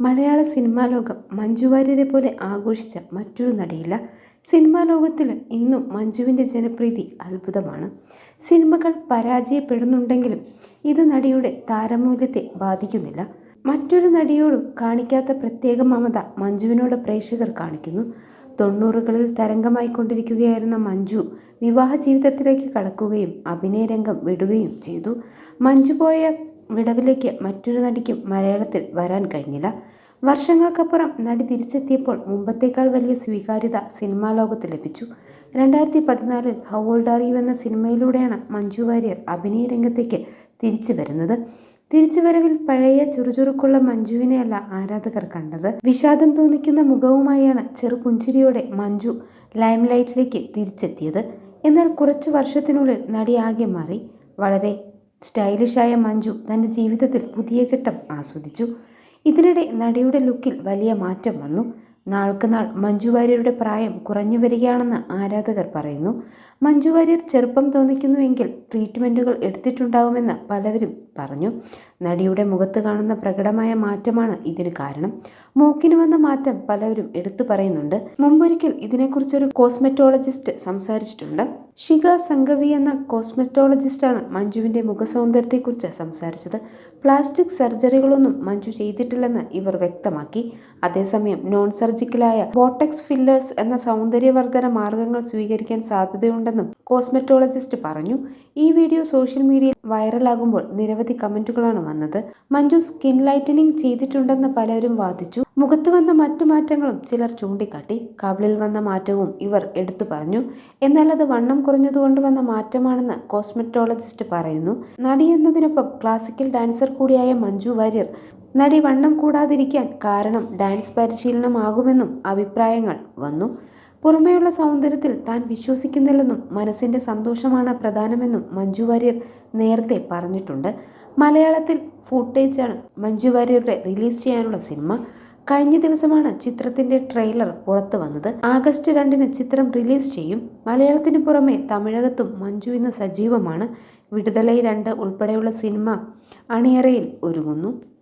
മലയാള cinema ലോകം മഞ്ജു വാര്യരെ പോലെ ആഘോഷിച്ച മറ്റൊരു നടിയില്ല. സിനിമാ ലോകത്തിൽ ഇന്നും മഞ്ജുവിന്റെ ജനപ്രീതി അത്ഭുതമാണ്. സിനിമകൾ പരാജയപ്പെടുന്നുണ്ടെങ്കിലും ഇത് നടിയുടെ താരമൂല്യത്തെ ബാധിക്കുന്നില്ല. മറ്റൊരു നടിയോടും കാണിക്കാത്ത പ്രത്യേക മമത മഞ്ജുവിനോട് പ്രേക്ഷകർ കാണിക്കുന്നു. തൊണ്ണൂറുകളിൽ തരംഗമായിക്കൊണ്ടിരിക്കുകയായിരുന്ന മഞ്ജു വിവാഹ ജീവിതത്തിലേക്ക് കടക്കുകയും അഭിനയരംഗം വിടുകയും ചെയ്തു. മഞ്ജു പോയ വിടവിലേക്ക് മറ്റൊരു നടിക്കും മലയാളത്തിൽ വരാൻ കഴിഞ്ഞില്ല. വർഷങ്ങൾക്കപ്പുറം നടി തിരിച്ചെത്തിയപ്പോൾ മുമ്പത്തേക്കാൾ വലിയ സ്വീകാര്യത സിനിമാ ലോകത്ത് ലഭിച്ചു. രണ്ടായിരത്തി പതിനാലിൽ ഹൗ ഓൾഡ് ആർ യു എന്ന സിനിമയിലൂടെയാണ് മഞ്ജു വാര്യർ അഭിനയ രംഗത്തേക്ക് തിരിച്ചു വരുന്നത്. തിരിച്ചുവരവിൽ പഴയ ചുറുചുറുക്കുള്ള മഞ്ജുവിനെയല്ല ആരാധകർ കണ്ടത്. വിഷാദം തോന്നിക്കുന്ന മുഖവുമായാണ് ചെറുപുഞ്ചിരിയോടെ മഞ്ജു ലൈംലൈറ്റിലേക്ക് തിരിച്ചെത്തിയത്. എന്നാൽ കുറച്ചു വർഷത്തിനുള്ളിൽ നടി ആകെ മാറി. വളരെ സ്റ്റൈലിഷായ മഞ്ജു തന്റെ ജീവിതത്തിൽ പുതിയ ഘട്ടം ആസ്വദിച്ചു. ഇതിനിടെ നടിയുടെ ലുക്കിൽ വലിയ മാറ്റം വന്നു. നാൾക്കുനാൾ മഞ്ജു വാര്യരുടെ പ്രായം കുറഞ്ഞു വരികയാണെന്ന് ആരാധകർ പറയുന്നു. മഞ്ജു വാര്യർ ചെറുപ്പം തോന്നിക്കുന്നുവെങ്കിൽ ട്രീറ്റ്മെന്റുകൾ എടുത്തിട്ടുണ്ടാവുമെന്ന് പലവരും പറഞ്ഞു. നടിയുടെ മുഖത്ത് കാണുന്ന പ്രകടമായ മാറ്റമാണ് ഇതിന് കാരണം. മൂക്കിന് വന്ന മാറ്റം പലവരും എടുത്തു പറയുന്നുണ്ട്. മുമ്പൊരിക്കൽ ഇതിനെക്കുറിച്ചൊരു കോസ്മെറ്റോളജിസ്റ്റ് സംസാരിച്ചിട്ടുണ്ട്. ഷിക സംഗവി എന്ന കോസ്മെറ്റോളജിസ്റ്റാണ് മഞ്ജുവിന്റെ മുഖസൗന്ദര്യത്തെക്കുറിച്ച് സംസാരിച്ചത്. പ്ലാസ്റ്റിക് സർജറികളൊന്നും മഞ്ജു ചെയ്തിട്ടില്ലെന്ന് ഇവർ വ്യക്തമാക്കി. അതേസമയം നോൺ സർജിക്കലായ ബോട്ടക്സ് ഫില്ലേഴ്സ് എന്ന സൗന്ദര്യവർദ്ധന മാർഗങ്ങൾ സ്വീകരിക്കാൻ സാധ്യതയുണ്ടെന്നും കോസ്മെറ്റോളജിസ്റ്റ് പറഞ്ഞു. ഈ വീഡിയോ സോഷ്യൽ മീഡിയയിൽ വൈറലാകുമ്പോൾ നിരവധി കമന്റുകളാണ് വന്നത്. മഞ്ജു സ്കിൻ ലൈറ്റനിങ് ചെയ്തിട്ടുണ്ടെന്ന് പലരും വാദിച്ചു. മുഖത്ത് വന്ന മറ്റു മാറ്റങ്ങളും ചിലർ ചൂണ്ടിക്കാട്ടി. കവിളിൽ വന്ന മാറ്റവും ഇവർ എടുത്തു പറഞ്ഞു. എന്നാൽ അത് വണ്ണം കുറഞ്ഞതുകൊണ്ട് വന്ന മാറ്റമാണെന്ന് കോസ്മെറ്റോളജിസ്റ്റ് പറയുന്നു. നടി എന്നതിനൊപ്പം ക്ലാസിക്കൽ ഡാൻസർ കൂടിയായ മഞ്ജു വാര്യർ നടി വണ്ണം കൂടാതിരിക്കാൻ കാരണം ഡാൻസ് പരിശീലനമാകുമെന്നും അഭിപ്രായങ്ങൾ വന്നു. പുറമേയുള്ള സൗന്ദര്യത്തിൽ താൻ വിശ്വസിക്കുന്നില്ലെന്നും മനസ്സിന്റെ സന്തോഷമാണ് പ്രധാനമെന്നും മഞ്ജു വാര്യർ നേരത്തെ പറഞ്ഞിട്ടുണ്ട്. മലയാളത്തിൽ ഫുട്ടേജാണ് മഞ്ജു വാര്യരുടെ റിലീസ് ചെയ്യാനുള്ള സിനിമ. കഴിഞ്ഞ ദിവസമാണ് ചിത്രത്തിന്റെ ട്രെയിലർ പുറത്തു വന്നത്. ആഗസ്റ്റ് രണ്ടിന് ചിത്രം റിലീസ് ചെയ്യും. മലയാളത്തിന് പുറമെ തമിഴകത്തും മഞ്ജു ഇന്ന് സജീവമാണ്. വിടുതലൈ രണ്ട് ഉൾപ്പെടെയുള്ള സിനിമ അണിയറയിൽ ഒരുങ്ങുന്നു.